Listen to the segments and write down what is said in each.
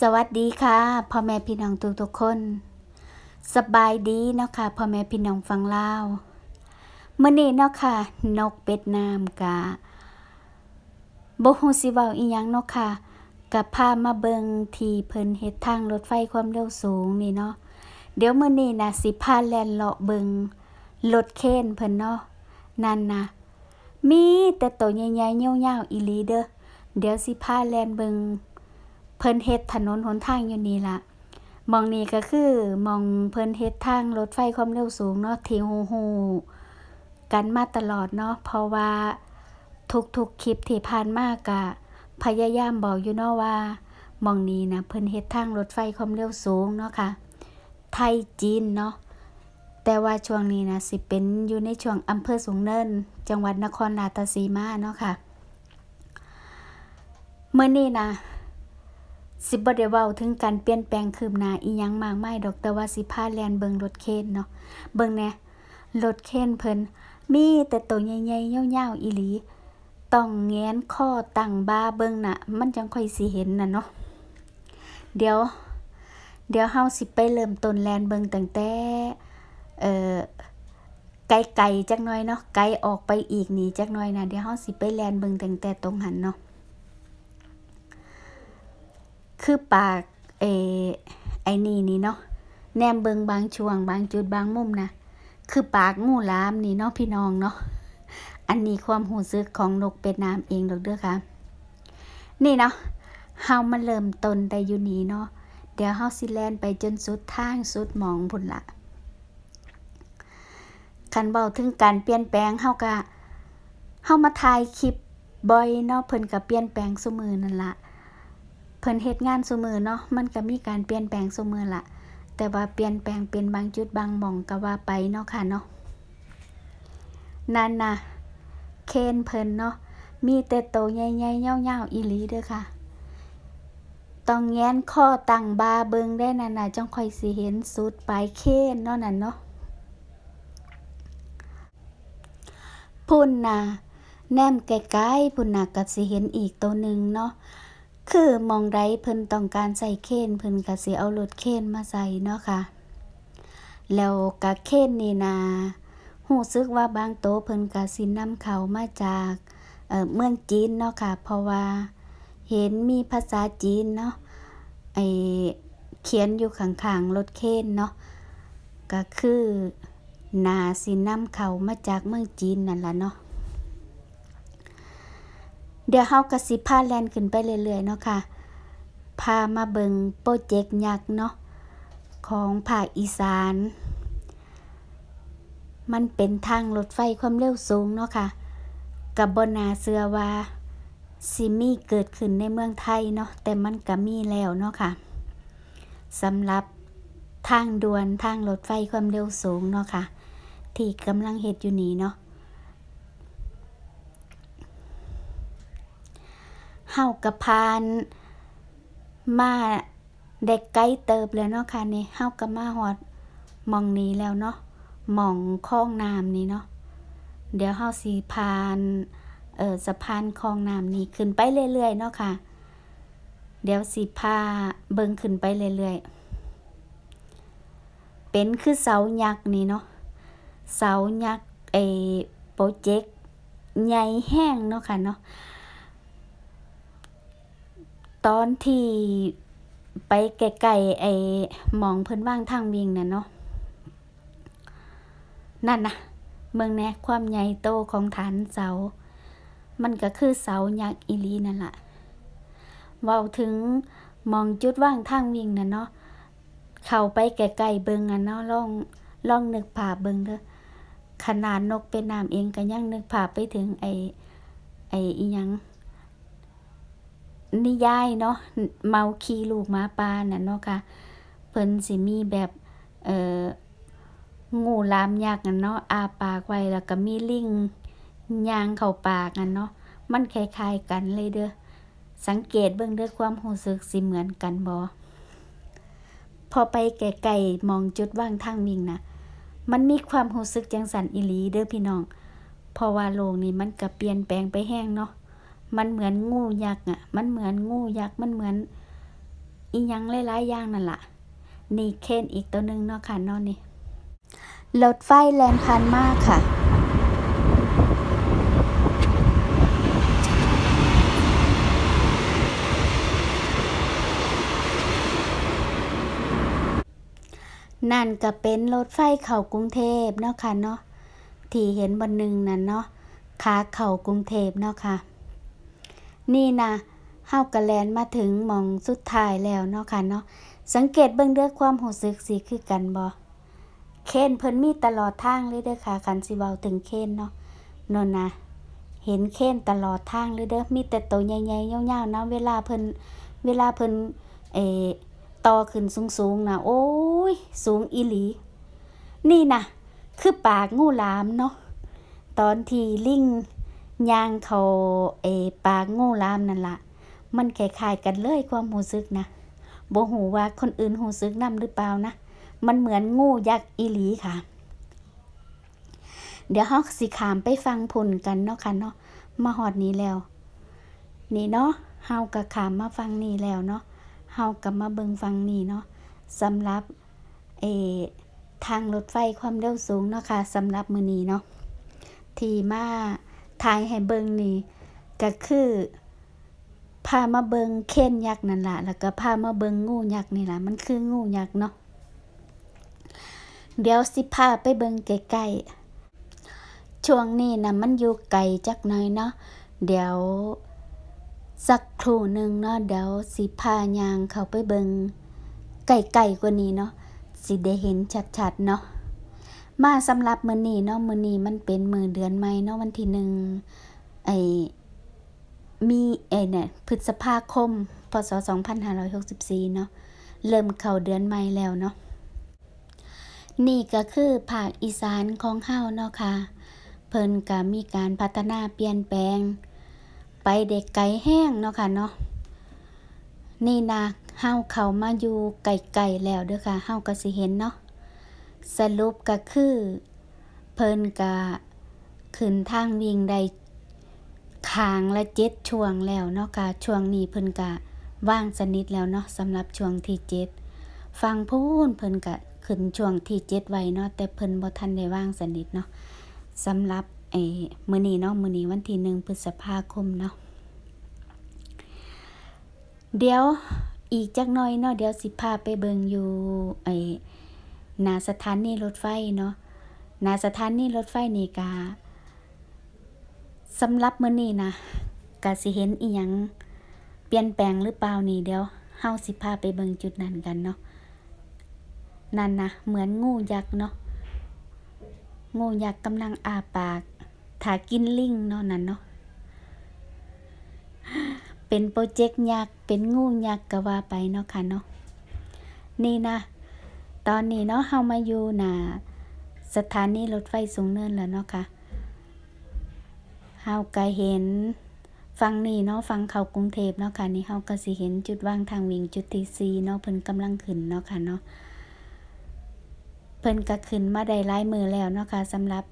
สวัสดีค่ะพ่อแม่พี่น้องทุกทุกคน สบายดีเนาะค่ะพ่อแม่พี่น้องฟังเล่าเมื่อนี้เนาะค่ะ นกเป็ดน้ำกะบ่ฮู้สิเว้าอีหยังเนาะค่ะกะพามาเบิงที่เพิ่นเฮ็ดทางรถไฟความเร็วสูงนี่เนาะเดี๋ยวมื้อนี้นะสิพาแล่นเลาะเบิงรถเคนเพิ่นเนาะนั่นนะมีแต่ตัวใหญ่ๆยวๆอีหลีเด้อเดี๋ยวสิพาแล่นเบิง เพิ่นเฮ็ดถนนหนทางอยู่นี่ล่ะมองนี้ก็คือมองเพิ่นเฮ็ดทางรถไฟความเร็วสูงเนาะที่ฮู้ๆกันมาตลอดเนาะเพราะว่าทุกๆคลิปที่ผ่านมาก็พยายามบอกอยู่เนาะว่ามองนี้นะเพิ่นเฮ็ดทางรถไฟความเร็วสูงเนาะค่ะ ไทยจีนเนาะแต่ว่าช่วงนี้นะสิเป็นอยู่ในช่วงอำเภอสูงเนิน จังหวัดนครราชสีมาเนาะค่ะเมื่อนี้นะ สิบ่ได้เว้าถึงการเปลี่ยนแปลงคืบหน้าอีหยังมากมายดอกแต่ว่าสิพาแลนเบิงรถเคนเนาะเบิงแน่รถเคนเพิ่นมีแต่ตัวใหญ่ๆยาวๆอีหลีต้องแงนข้อตั้งบ่าเบิงน่ะ มันจังค่อยสิเห็นน่ะเนาะเดี๋ยว เดี๋ยวเฮาสิไปเริ่มต้นแลนเบิงตั้งแต่เอ่อไกลๆจักหน่อยเนาะไกลออกไปอีกนี่จักหน่อยนะเดี๋ยวเฮาสิไปแลนเบิงตั้งแต่ตรงหันเนาะ คือปากเอไอ้นี่นี่เนาะแนมเบิงบางช่วง บางจุดบางมุมนะคือปากงูลามนี่เนาะพี่น้องเนาะอันนี้ความหูซึกของนกเป็ดน้ำเองดอกเด้อค่ะ นี่เนาะเฮามาเริ่มต้นได้อยู่นี่เนาะเดี๋ยวเฮาสิแลนไปจนสุดทางสุดหมองพุ่นละคันเบาถึงการเปลี่ยนแปลงเฮาก็เฮามาถ่ายคลิปบ่อยเนาะเพิ่นก็เปลี่ยนแปลงซุมือนั่นละ เพิ่นเฮ็ดงานซุมือเนาะมันก็มีการเปลี่ยนแปลงซุมือละแต่ว่าเปลี่ยนแปลงเป็นบางจุดบางหม่องก็ว่าไปเนาะค่ะเนาะนั่นนะเคนเพิ่นเนาะมีแต่โตใหญ่ๆยาๆอีหลีเด้อค่ะ ต้องแง้นข้อตั้งบาเบิงได้นั่นน่ะจังค่อยสิเห็นสุดปลายเคนเนาะนั่นเนาะพุ่นน่ะแนมไกลๆพุ่นน่ะก็สิเห็นอีกตัวหนึ่งเนาะ คือมองใดเพิ่นต้องการใส่เคนเพิ่นก็สิเอารถเคนมาใส่เนาะค่ะ แล้วกะเคนนี่นะรู้สึกว่าบางโตเพิ่นก็สินำเขามาจากเอ่อเมืองจีนเนาะค่ะ เพราะว่าเห็นมีภาษาจีนเนาะไอเขียนอยู่ข้างๆรถเคนเนาะก็คือนาสินำเขามาจากเมืองจีนนั่นล่ะเนาะ เดี๋ยวเฮาก็สิพาแลนขึ้นไปเรื่อยๆเนาะค่ะ พามาเบิงโปรเจกต์ยักษ์เนาะของภาคอีสาน มันเป็นทางรถไฟความเร็วสูงเนาะค่ะ กับบนาเสือว่าซิมีเกิดขึ้นในเมืองไทยเนาะแต่มันก็มีแล้วเนาะค่ะสำหรับทางด่วนทางรถไฟความเร็วสูงเนาะค่ะ ที่กำลังเฮ็ดอยู่นี้เนาะ เฮากับพานมาได้ไกลเติบแล้วเนาะค่ะนี่เฮาก็มาฮอดหม่องนี้แล้วเนาะหม่องคลองน้ำนี่เนาะเดี๋ยวเฮาสิพานเออสะพานคลองน้ำนี้ขึ้นไปเรื่อยๆเนาะค่ะ เดี๋ยวสิพาเบิงขึ้นไปเรื่อยๆเป็นคือเสายักษ์นี่เนาะเสายักษ์ไอโปรเจกต์ใหญ่แห้งเนาะค่ะเนาะ ตอนที่ไปไกลๆไอ้มองเพิ่นว่างทางวิ่งน่ะเนาะนั่นนะเมืองแน่ความใหญ่โตของฐานเสา มันก็คือเสายักษ์อีลีนั่นล่ะเว้าถึงมองจุดว่างทางวิ่งน่ะเนาะเข้าไปไกลๆเบิงอะเนาะลองลองนึกภาพเบิงเด้อขนาดนกเป็นน้ำเองก็ยังนึกภาพไปถึงไอ้ไอ้อีหยัง นิยายเนาะเมาขี่ลูกหมาปาน่ะเนาะค่ะเพิ่นสิมีแบบเอ่องูลามยักษ์น่ะเนาะอาปากไว้แล้วก็มีลิงยางเข้าปากน่ะเนาะมันคล้ายๆกันเลยเด้อสังเกตเบิ่งเด้อความรู้สึกสิเหมือนกันบ่พอไปไกลๆมองจุดว่างทางวิ่งนะมันมีความรู้สึกจังสันอีหลีเด้อพี่น้องเพราะว่าโลกนี้มันก็เปลี่ยนแปลงไปแห้งเนาะ มันเหมือนงูยักษ์อะ มันเหมือนงูยักษ์ มันเหมือนอีหยังหลายๆอย่างนั่นล่ะ นี่เคนอีกตัวหนึ่งเนาะค่ะนาะนี่รถไฟแลนพันมากค่ะ นั่นก็เป็นรถไฟเข้ากรุงเทพเนาะค่ะเนาะ ที่เห็นบนหนึ่งนั่นเนาะขาเข้ากรุงเทพเนาะค่ะ นี่นะเฮากะแลนมาถึงมองสุดท้ายแล้วเนาะค่ะเนาะสังเกตเบิ่งเด้อความรู้สึกสิคือกันบ่เคนเพิ่นมีตลอดทางเลยเด้อค่ะคันสิเว้าถึงเคนเนาะนนนะเห็นเคนตลอดทางเลยเด้อมีแต่ตัวใหญ่ๆยาวๆนะเวลาเพิ่นเวลาเพิ่นเออต่อขึ้นสูงๆนะโอ้ย สูงอีหลี นี่นะคือปากงูหลามเนาะตอนที่ลิง ย่างเขาเอปากงูหลามนั่นล่ะมันคล้ายๆกันเลยความรู้สึกนะบ่ฮู้ว่าคนอื่นรู้สึกนำหรือเปล่านะ มันเหมือนงูยักษ์อีหลีค่ะ เดี๋ยวเฮาสิขามไปฟังผลกันเนาะค่ะเนาะมาฮอดนี้แล้ว นี่เนาะเฮาก็ขามมาฟังนี่แล้วเนาะเฮาก็มาเบิงฟังนี่เนาะสำหรับเอทางรถไฟความเร็วสูงเนาะค่ะสำหรับมือนี้เนาะที่มา ถ่ายให้เบิ่งนี่ก็คือพามาเบิงเค้นยักษ์นั่นละแล้วก็พามาเบิงงูยักษ์นี่ละมันคืองูยักษ์เนาะเดี๋ยวสิพาไปเบิงใกล้ๆช่วงนี้นะมันอยู่ไกลจักหน่อยเนาะเดี๋ยวสักครู่หนึ่งเนาะเดี๋ยวสิพายางเขาไปเบิงไกลๆกว่านี้เนาะสิได้เห็นชัดๆเนาะ มาสำหรับมื้อนี้เนาะมื้อนี้มันเป็นมื้อเดือนใหม่เนาะวันที่หนึ่งไอมีเอเนี่ยพฤษภาคม พศ 2564 เนาะเริ่มเข้าเดือนใหม่แล้วเนาะนี่ก็คือภาคอีสานของเฮาเนาะค่ะ เพิ่นก็มีการพัฒนาเปลี่ยนแปลง ไปเด็กไกลแห้งเนาะค่ะเนาะนี่นะเฮาเข้ามาอยู่ไกลๆแล้วเด้อค่ะเฮาก็สิเห็นเนาะ สรุปก็คือ เพิ่นก็ขึ้นทางวิ่งได้คางละเจ็ดช่วงแล้วเนาะค่ะช่วงนี้เพิ่นกะว่างสนิทแล้วเนาะสำหรับช่วงที่เจ็ดฟังพูนเพิ่นกะขึ้นช่วงที่เจ็ดไว้เนาะแต่เพิ่นบ่ทันได้ว่างสนิทเนาะสำหรับไอ้มื้อนี้เนาะมื้อนี้วันที่หนึ่งพฤษภาคมเนาะเดี๋ยวอีกจักหน่อยเนาะเดี๋ยวสิพาไปเบิงอยู่ไอ้ นาสถานีรถไฟเนาะนาสถานีรถไฟนี่กะสำหรับมื้อนี้นะกะสิเห็นอีหยังเปลี่ยนแปลงหรือเปล่านี่เดี๋ยวเฮาสิพาไปเบิ่งจุดนั้นกันเนาะนั่นนะเหมือนงูยักษ์เนาะงูยักษ์กำลังอาปากถากินลิงเนาะนั่นเนาะเป็นโปรเจกต์ยักษ์เป็นงูยักษ์ก็ว่าไปเนาะค่ะเนาะนี่นะ ตอนนี้เนาะเฮามาอยู่น่ะสถานีรถไฟสูงเนินแล้วเนาะค่ะเฮาก็เห็นฟังนี่เนาะฟังเขากรุงเทพเนาะค่ะนี่เฮาก็สิเห็นจุดว่างทางวิ่งจุดที่สี่เนาะเพิ่นกำลังขึ้นเนาะค่ะเนาะเพิ่นก็ขึ้นมาได้หลายมือแล้วเนาะค่ะสำหรับ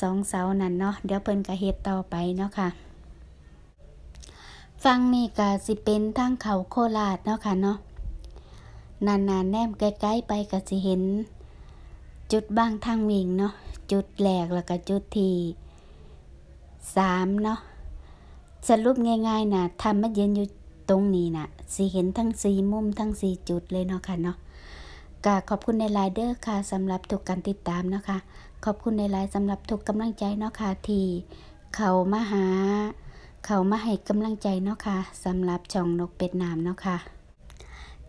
สองเสานั่นเนาะเดี๋ยวเพิ่นก็เฮ็ดต่อไปเนาะค่ะฟังนี่ก็สิเป็นทางเขาโคราชเนาะค่ะเนาะ นานๆแนมใกล้ๆไปก็สิเห็น จุดบ้างทางวิ่งเนาะจุดแรกแล้วก็จุดที่สามเนาะสรุปง่ายๆนะทำมายืนอยู่ตรงนี้นะสีเห็นทั้งสีมุมทั้งสีจุดเลยเนาะค่ะเนาะกาขอบคุณในไลน์เดอร์ค่ะสำหรับทุกการติดตามเนาะคะขอบคุณในไลน์สำหรับทุกกำลังใจเนาะค่ะที่เขามาหา เขามาให้กำลังใจเนาะค่ะสำหรับช่องนกเป็ดน้ำเนาะค่ะ